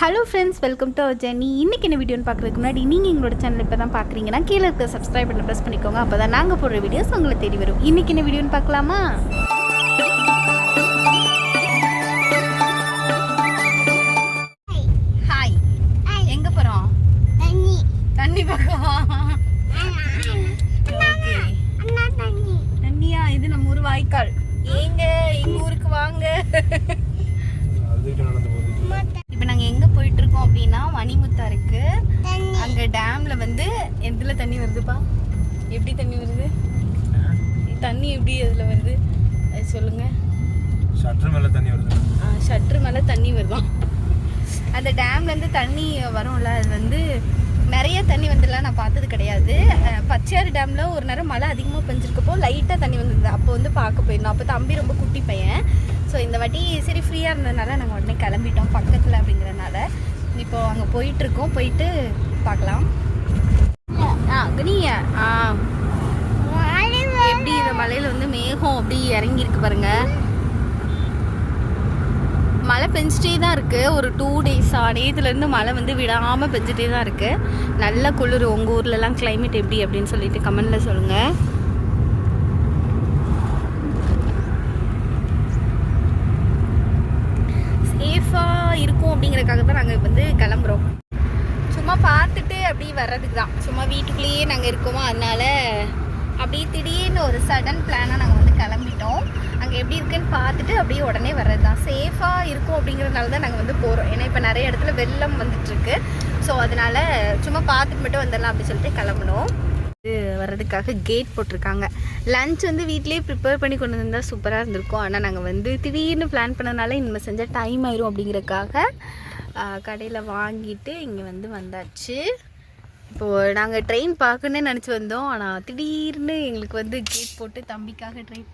Hello friends welcome to our journey இன்றைக்கி என்ன வீடியோன்னு பார்க்குறதுக்கு முன்னாடி நீங்கள் எங்களோட சேனல் இப்போ தான் பார்க்குறீங்கன்னா கீழே இருக்க சப்ஸ்கிரைப் பண்ண ப்ரெஸ் பண்ணிக்கோங்க. அப்போ தான் நாங்கள் போடுற வீடியோஸ் உங்களை தேடி வரும். இன்றைக்கி என்ன வீடியோன்னு பார்க்கலாமா? ஹாய் எங்கே போகிறோம் தண்ணி. பார்க்கவா ஓகே தண்ணியா? இது நம்ம ஊர் வாய்க்கால். ஏங்க எங்கள் ஊருக்கு வாங்க அதுக்கிட்ட நடந்து போகுது இப்போ நாங்கள் எங்கே அப்படின்னா மணிமுத்தாருக்கு அங்கே டேம்ல வந்து எதுல தண்ணி வருதுப்பா? எப்படி தண்ணி வருது? தண்ணி எப்படி அதில் வருது? சொல்லுங்க. ஷட்டர் மேல தண்ணி வருது. ஷட்ரு மேலே தண்ணி வருதாம் அந்த டேம்லேருந்து தண்ணி வரும்ல அது வந்து நிறைய தண்ணி வந்துடலாம் நான் பார்த்தது கிடையாது. பச்சையாறு டேமில் ஒரு நேரம் மழை அதிகமாக பெஞ்சிருக்கப்போ லைட்டாக தண்ணி வந்தது. அப்போ வந்து பார்க்க போயிருந்தோம். அப்போ தம்பி ரொம்ப குட்டி பையன். ஸோ இந்த வாட்டி சரி ஃப்ரீயாக இருந்ததுனால நாங்கள் உடனே கிளம்பிட்டோம் பக்கத்தில் அப்படிங்கிறனால இப்போ அங்கே போயிட்டுருக்கோம். போயிட்டு பார்க்கலாம். ஆ கனிய. ஆ. எப்படி இந்த மலையில் வந்து மேகம் அப்படி இறங்கியிருக்கு பாருங்க. மழை பெஞ்சிட்டே தான் இருக்கு. ஒரு டூ டேஸாக நேற்றுலேருந்து மழை வந்து விடாமல் பெஞ்சிட்டே தான் இருக்கு. நல்ல குளிர். உங்கள் ஊர்லலாம் கிளைமேட் எப்படி அப்படின்னு சொல்லிட்டு கமெண்ட்ல சொல்லுங்க சேஃபாக அதுக்காக தான் நாங்கள் வந்து கிளம்புறோம். சும்மா பார்த்துட்டு அப்படி வர்றதுக்கு தான் சும்மா வீட்டுக்குள்ளேயே நாங்கள் இருக்கோமோ? அதனால அப்படியே திடீர்னு ஒரு சடன் பிளானாக நாங்கள் வந்து கிளம்பிட்டோம். அங்கே எப்படி இருக்குன்னு பார்த்துட்டு அப்படியே உடனே வர்றது தான் சேஃபாக இருக்கும் அப்படிங்கிறதுனால தான் நாங்கள் வந்து போகிறோம் ஏன்னா இப்போ நிறைய இடத்துல வெள்ளம் வந்துட்டுருக்கு. ஸோ அதனால சும்மா பார்த்துட்டு மட்டும் வந்துடலாம் அப்படின்னு சொல்லிட்டு கிளம்பணும் வர்றதுக்காக கேட் போட்டிருக்காங்க. லஞ்ச் வந்து வீட்டிலேயே ப்ரிப்பேர் பண்ணி கொண்டு வந்தால் சூப்பராக இருந்திருக்கும். ஆனால் நாங்கள் வந்து திடீர்னு பிளான் பண்ணனால இனிமேல் செஞ்சால் டைம் ஆயிரும் அப்படிங்கிறக்காக கடையில் வாங்கிட்டு இங்கே வந்து வந்தாச்சு. இப்போது நாங்கள் ட்ரெயின் பார்க்கணுன்னு நினச்சி வந்தோம். ஆனால் திடீர்னு எங்களுக்கு வந்து கேட் போட்டு தம்பிக்காக ட்ரெயின்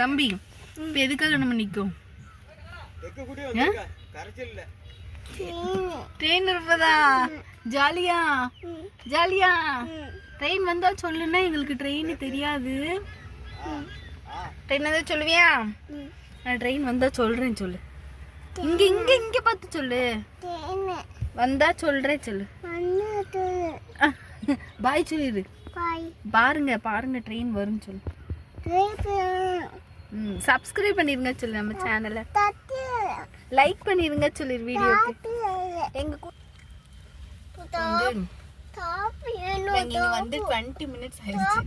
தம்பி இப்போ எதுக்காக நம்ம நிற்கும் ட்ரெயின் இருப்பதா? ஜாலியா? ஜாலியா? ட்ரெயின் வந்தா சொல்லுன்னா எங்களுக்கு ட்ரெயின் தெரியாது. ட்ரெயின் வந்தா சொல்லுவியா? நான் ட்ரெயின் வந்தா சொல்றேன் சொல்லு. இங்க இங்க இங்க பார்த்து சொல்லு. வந்தா சொல்றேன் சொல்லு. பாய் சொல்லிடு பாருங்க பாருங்க ட்ரெயின் வரும்னு சொல்லு. ம் சப்ஸ்கிரைப் பண்ணிருங்க சொல்லு நம்ம சேனலை லைக் பண்ணிருங்க சொல்லு வீடியோக்கு எங்க வந்து 20 மினிட்ஸ் ஆயிடுச்சு.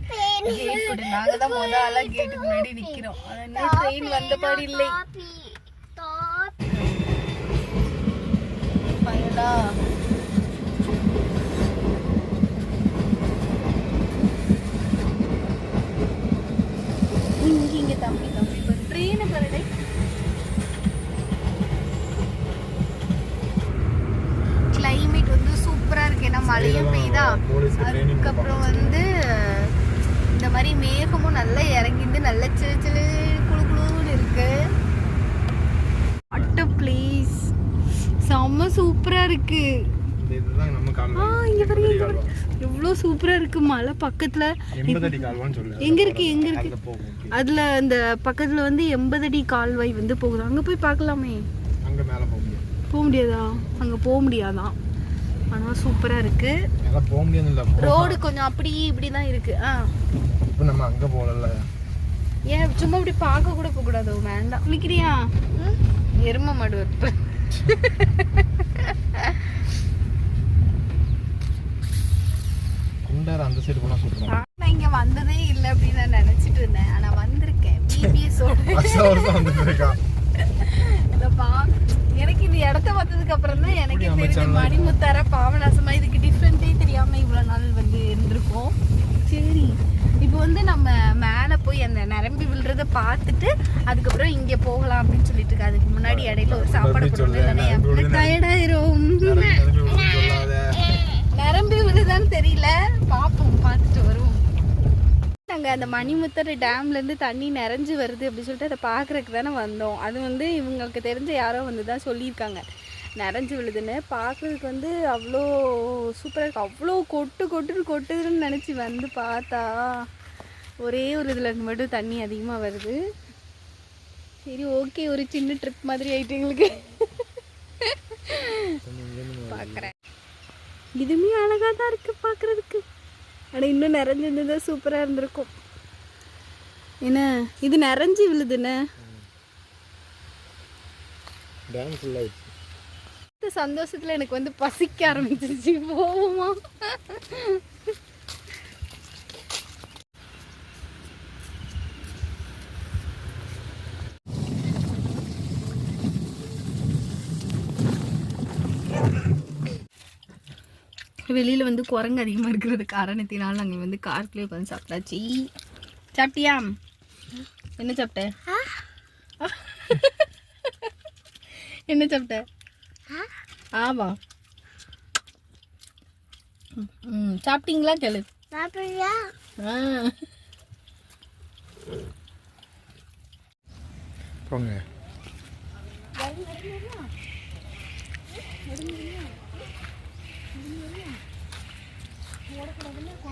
கேட் நாங்க தான் முத ஆளா கேட்டுக்கு முன்னாடி நிக்கிறோம். ட்ரெயின் வந்த பாடு இல்லை. பயடா இங்க இங்க தம்பி தம்பி ட்ரெயின் பாருடே கிளைமேட் வந்து சூப்பரா மழையும் பெய்யுதா அதுக்கப்புறம் வந்து இந்த மாதிரி மேகமும் நல்லா இறங்கிட்டு நல்ல சிலு சிலு குளு குளுன்னு இருக்கு. அட்ட ப்ளீஸ் செம்ம சூப்பரா இருக்கு. எவ்வளோ சூப்பரா இருக்கு. மலை பக்கத்துல. எங்க இருக்கு எங்க இருக்கு? அதுல அந்த பக்கத்துல வந்து எண்பது அடி கால்வாய் வந்து போகுது. அங்க போய் பார்க்கலாமே. போக முடியாதா. அங்க போக முடியாதான் ஆனா சூப்பரா இருக்கு. மேல போக முடியாது இல்ல ரோடு கொஞ்சம் அப்படி இப்படி தான் இருக்கு. ஆ. இப்ப நம்ம அங்க போகல ஏன் சும்மா இப்படி பார்க்க கூட போக கூடாது வேண்டாம். குளிக்கிறியா? எரும மாடு வைப்ப குண்டார அந்த சைடு போனா சூப்பரா நான் இங்க வந்ததே இல்லை அப்படின்னு நான் நினைச்சிட்டு இருந்தேன். ஆனா வந்திருக்கேன். பிபிஎஸ் வருஷம் வருஷம் வந்துட்டு இருக்கா இல்லப்பா எனக்கு இந்த இடத்த பார்த்ததுக்கு அப்புறம் தான் எனக்கு தெரிஞ்ச? மணிமுத்தார பாவநாசமா இதுக்கு டிஃப்ரெண்ட்டே தெரியாம இவ்வளவு நாள் வந்து இருந்திருக்கோம். சரி இப்போ வந்து நம்ம மேலே போய் அந்த நரம்பி விழுறத பார்த்துட்டு அதுக்கப்புறம் இங்க போகலாம் அப்படின்னு சொல்லிட்டு இருக்கு. அதுக்கு முன்னாடி இடையில ஒரு சாப்பாடு போடணும். டயர்டாயிரும் நரம்பி விழுதான்னு தெரியல. பார்ப்போம் பார்த்துட்டு வருவோம். நாங்கள் அந்த மணிமுத்தர் டேம்லேருந்து தண்ணி நிறைஞ்சு வருது அப்படி சொல்லிட்டு அதை பார்க்குறதுக்கு தானே வந்தோம். அது வந்து இவங்களுக்கு தெரிஞ்ச யாரோ வந்து தான் சொல்லியிருக்காங்க. நிறைஞ்சு விழுதுன்னு. பார்க்குறதுக்கு வந்து அவ்வளோ சூப்பராக இருக்கு. அவ்வளோ கொட்டு கொட்டுன்னு கொட்டுதுன்னு நினச்சி வந்து பார்த்தா ஒரே ஒரு இதில் மட்டும் தண்ணி அதிகமாக வருது. சரி ஓகே ஒரு சின்ன ட்ரிப் மாதிரி ஆயிட்டு எங்களுக்கு. பார்க்குறேன். இதுவுமே அழகாக தான் இருக்கு பார்க்குறதுக்கு. ஆனால் இன்னும் நிறைஞ்சிருந்ததா சூப்பராக இருந்திருக்கும். என்ன? இது நிறைஞ்சு விழுதுண்ணே சந்தோஷத்துல எனக்கு வந்து பசிக்க ஆரம்பிச்சிருச்சு. போவோமா? வெளியில் வந்து குரங்கு அதிகமாக இருக்கிறது காரணத்தினால நாங்கள் வந்து காருக்குள்ளே உட்காந்து சாப்பிட்டாச்சு. சாப்பிட்டியா? என்ன சாப்பிட்ட? என்ன சாப்பிட்ட? ஆமா ம் சாப்பிட்டீங்களா கேளு. ஆ. போங்க.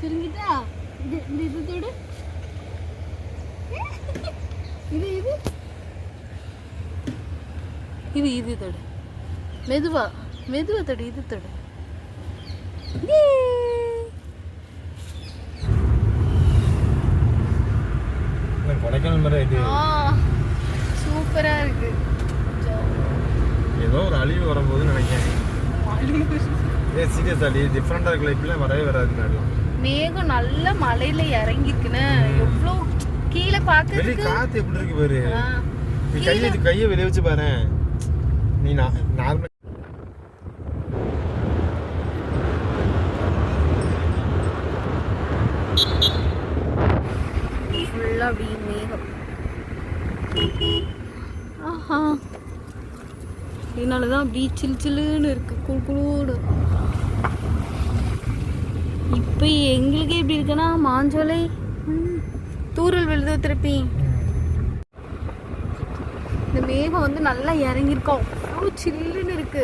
சுருங்கிட்டா இது இந்த இது தொடு. இது இது. இது இது தொடு. மெதுவா. மெதுவா தொடு இது தொடு. கொடைக்கானல் மாதிரி இது சூப்பரா இருக்கு. ஏதோ ஒரு அழிவு வரும்போது நினைக்கிறேன். ஏ சீரியஸ் அடி டிஃப்ரெண்டாக இருக்கல இப்படிலாம் வரவே வராது முன்னாடி. மேகம் நல்ல மலையில இறங்கிருக்குன்னு எவ்வளோ கீழே பார்க்கறதுக்கு காத்து எப்படி இருக்கு பாரு. நீ கையை கையை வெளியே வச்சு பாரு. நீ நார்மல் ஃபுல்லாக அப்படியே மேகம். ஆஹா. இதனால தான் அப்படியே சில் சில்லுன்னு இருக்கு. குழு குழுன்னு இப்போ எங்களுக்கே எப்படி இருக்குன்னா மாஞ்சோலை. ம், தூறல் விழுது திருப்பி இந்த மேகம் வந்து நல்லா இறங்கியிருக்கோம். அவ்வளோ சில்லுன்னு இருக்கு.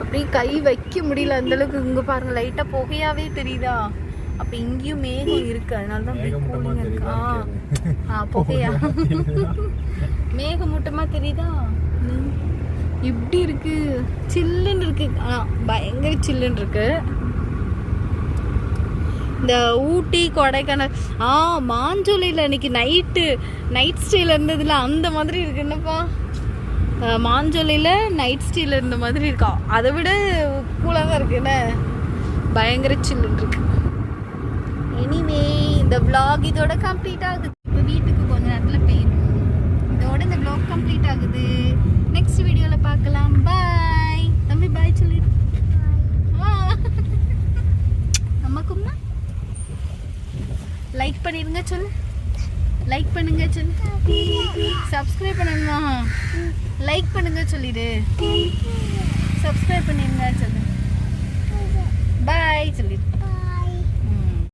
அப்படியே கை வைக்க முடியல அந்த அளவுக்கு. இங்க பாருங்க லைட்டா புகையாவே தெரியுதா? அப்ப இங்கேயும் மேகம் இருக்கு. அதனால தான் அப்படியே மேகமூட்டமா கூலிங்கா இருக்கு. ஆ புகையா? மேகமூட்டமா தெரியுதா? எப்படி இப்படி இருக்கு. சில்லுன்னு இருக்கு. ஆ பயங்கர சில்லுன்னு இருக்கு. இந்த ஊட்டி கொடைக்கானல் ஆ மாஞ்சோலையில் அன்னைக்கு நைட்டு நைட் ஸ்டேல இருந்ததுல அந்த மாதிரி இருக்கு. என்னப்பா? மாஞ்சோலையில் நைட் ஸ்டேல இருந்த மாதிரி இருக்கா? அதை விட கூலாக தான் இருக்கு. என்ன? பயங்கர சில்லுன்னு இருக்கு. எனிவே இந்த விளாக் இதோட கம்ப்ளீட் ஆகுது. இப்போ வீட்டுக்கு கொஞ்ச நேரத்தில் போயிடும் இதோட இந்த விளாக் கம்ப்ளீட் ஆகுது. நெக்ஸ்ட் வீடியோவில் பார்க்கலாம். பாய் தம்பி பாய் சொல்லி. அம்மா கும்மா. லைக் பண்ணிடுங்க சொல்லு. லைக் பண்ணுங்க சொல்லு. சப்ஸ்கிரைப் பண்ணணுமா? லைக் பண்ணுங்க சொல்லிடு. சப்ஸ்கிரைப் பண்ணிடுங்க சொல்லு. பாய் சொல்லிடு